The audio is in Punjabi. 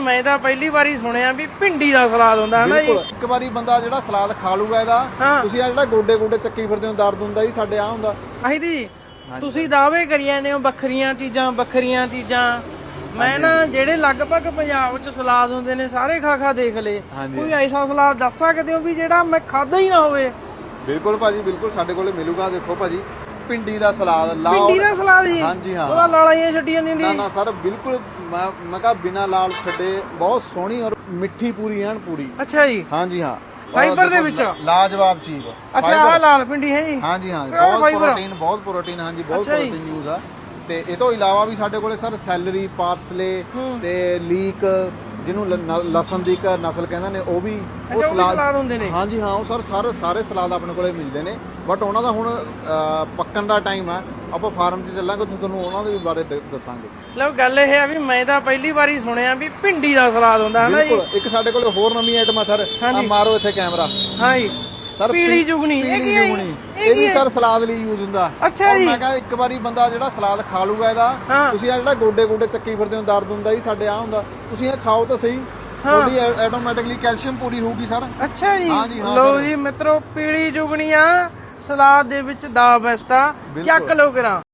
ਮੈਂ ਤਾਂ ਪਹਿਲੀ ਵਾਰੀ ਸੁਣਿਆ ਵੀ ਭਿੰਡੀ ਦਾ ਸਲਾਦ ਹੁੰਦਾ ਹੈ ਨਾ ਜੀ? ਬਿਲਕੁਲ। ਇੱਕ ਵਾਰੀ ਬੰਦਾ ਜਿਹੜਾ ਸਲਾਦ ਖਾ ਲੂਗਾ ਇਹਦਾ ਹਾਂ। ਤੁਸੀਂ ਆ ਜਿਹੜਾ ਗੋਡੇ ਗੋਡੇ ਚੱਕੀ ਫਿਰਦੇ ਹੋ ਦਰਦ ਹੁੰਦਾ ਜੀ ਸਾਡੇ ਆ ਹੁੰਦਾ। ਆਹੀ ਜੀ ਤੁਸੀਂ ਦਾਅਵੇ ਕਰੀ ਜਾਂਦੇ ਹੋ ਵੱਖਰੀਆਂ ਚੀਜ਼ਾਂ ਵੱਖਰੀਆਂ ਚੀਜ਼ਾਂ। ਮੈਂ ਨਾ ਜਿਹੜੇ ਲਗਭਗ ਪੰਜਾਬ 'ਚ ਸਲਾਦ ਹੁੰਦੇ ਨੇ ਸਾਰੇ ਖਾ ਖਾ ਦੇਖ ਲਏ ਹਾਂਜੀ। ਕੋਈ ਐਸਾ ਸਲਾਦ ਦੱਸ ਸਕਦੇ ਹੋ ਵੀ ਜਿਹੜਾ ਮੈਂ ਖਾਦਾ ਹੀ ਨਾ ਹੋਵੇ? ਬਿਲਕੁਲ ਭਾਜੀ ਬਿਲਕੁਲ ਸਾਡੇ ਕੋਲੇ ਮਿਲੂਗਾ ਦੇਖੋ ਭਾਜੀ। ਭਿੰਡੀ ਦਾ ਸਲਾਦ ਲਾਓ ਭਿੰਡੀ ਦਾ ਸਲਾਦ ਜੀ ਹਾਂਜੀ, ਹਾਂ। ਉਹਦਾ ਲਾਲਾਈਆਂ ਛੱਡੀਆਂ ਨਹੀਂ ਨਾ ਦੀ ਨਾ ਸਰ ਬਿਲਕੁਲ ਮੈਂ ਮੈਂ ਕਹਾ ਬਿਨਾ ਲਾਲ ਛੱਡੇ ਬਹੁਤ ਸੋਹਣੀ ਔਰ ਮਿੱਠੀ ਪੂਰੀ ਐਨ ਪੂਰੀ। ਅੱਛਾ ਜੀ। ਹਾਂਜੀ ਹਾਂ। ਫਾਈਬਰ ਦੇ ਵਿੱਚ? ਲਾਜਵਾਬ ਚੀਜ਼ ਅੱਛਾ ਆਹ ਲਾਲ ਭਿੰਡੀ ਹੈ ਜੀ। ਹਾਂਜੀ ਹਾਂ ਬਹੁਤ। ਪ੍ਰੋਟੀਨ ਬਹੁਤ ਪ੍ਰੋਟੀਨ ਹਾਂਜੀ ਬਹੁਤ। ਪ੍ਰੋਟੀਨ ਯੂਜ਼ ਆ। ਤੇ ਇਹ ਤੋਂ ਇਲਾਵਾ ਵੀ ਸਾਡੇ ਕੋਲੇ ਸਰ ਸੈਲਰੀ ਪਾਰਸਲੇ ਤੇ ਲੀਕ ਜਿਹਨੂੰ ਲਸਣ ਦੀ ਇੱਕ ਨਸਲ ਕਹਿੰਦੇ ਨੇ ਉਹ ਵੀ ਉਹ ਸਲਾਦ ਹੁੰਦੇ ਨੇ? ਹਾਂਜੀ ਹਾਂ ਉਹ ਸਰ ਸਾਰੇ ਸਾਰੇ ਸਲਾਦ ਆਪਣੇ ਕੋਲੇ ਮਿਲਦੇ ਨੇ। ਬਟ ਉਹਨਾਂ ਦਾ ਹੁਣ ਪੱਕਣ ਦਾ ਟਾਈਮ ਆ। ਆਪਾਂ ਫਾਰਮ 'ਚ ਚੱਲਾਂਗੇ ਉੱਥੇ ਤੁਹਾਨੂੰ ਉਹਨਾਂ ਦੇ ਵੀ ਬਾਰੇ ਦ- ਦੱਸਾਂਗੇ। ਲਓ ਗੱਲ ਇਹ ਆ ਵੀ ਮੈਂ ਤਾਂ ਪਹਿਲੀ ਵਾਰੀ ਸੁਣਿਆ ਵੀ ਭਿੰਡੀ ਦਾ ਸਲਾਦ ਹੁੰਦਾ ਹੈ ਨਾ ਜੀ? ਬਿਲਕੁਲ ਇੱਕ ਸਾਡੇ ਕੋਲੇ ਹੋਰ ਨਵੀਂ ਆਈਟਮ ਆ ਸਰ। ਆ ਮਾਰੋ ਇੱਥੇ ਕੈਮਰਾ। ਹਾਂ ਜੀ। ਸਰ ਪੀਲੀ ਜੁਗਨੀ ਇਹ ਕੀ ਹੈ ਜੀ? ਇਹ ਕੀ ਵੀ ਹੈ? ਸਰ ਸਲਾਦ ਲਈ ਯੂਜ਼ ਹੁੰਦਾ। ਅੱਛਾ ਔਰ ਜੀ। ਮੈਂ ਕਹਾ ਇੱਕ ਵਾਰੀ ਬੰਦਾ ਜਿਹੜਾ ਸਲਾਦ ਖਾ ਲੂਗਾ ਇਹਦਾ ਹਾਂ। ਤੁਸੀਂ ਆ ਜਿਹੜਾ ਗੋਡੇ ਗੋਡੇ ਚੱਕੀ ਫਿਰਦੇ ਹੋ ਦਰਦ ਹੁੰਦਾ ਜੀ ਸਾਡੇ ਆ ਹੁੰਦਾ। ਤੁਸੀਂ ਇਹ ਖਾਓ ਤਾਂ ਸਹੀ। ਤੁਹਾਡੀ ਆਟੋਮੈਟਿਕਲੀ ਕੈਲਸ਼ੀਅਮ ਪੂਰੀ ਹੋਊਗੀ ਸਰ। ਅੱਛਾ ਜੀ। ਹਾਂ ਜੀ, ਹਾਂ ਲਓ ਜੀ ਮਿੱਤਰੋ ਪੀਲੀ ਜੁਗਨੀਆਂ ਸਲਾਦ ਦੇ ਵਿੱਚ ਦਾ ਬੈਸਟ ਆ। ਚੱਕ ਲਓ ਕਰਾਂ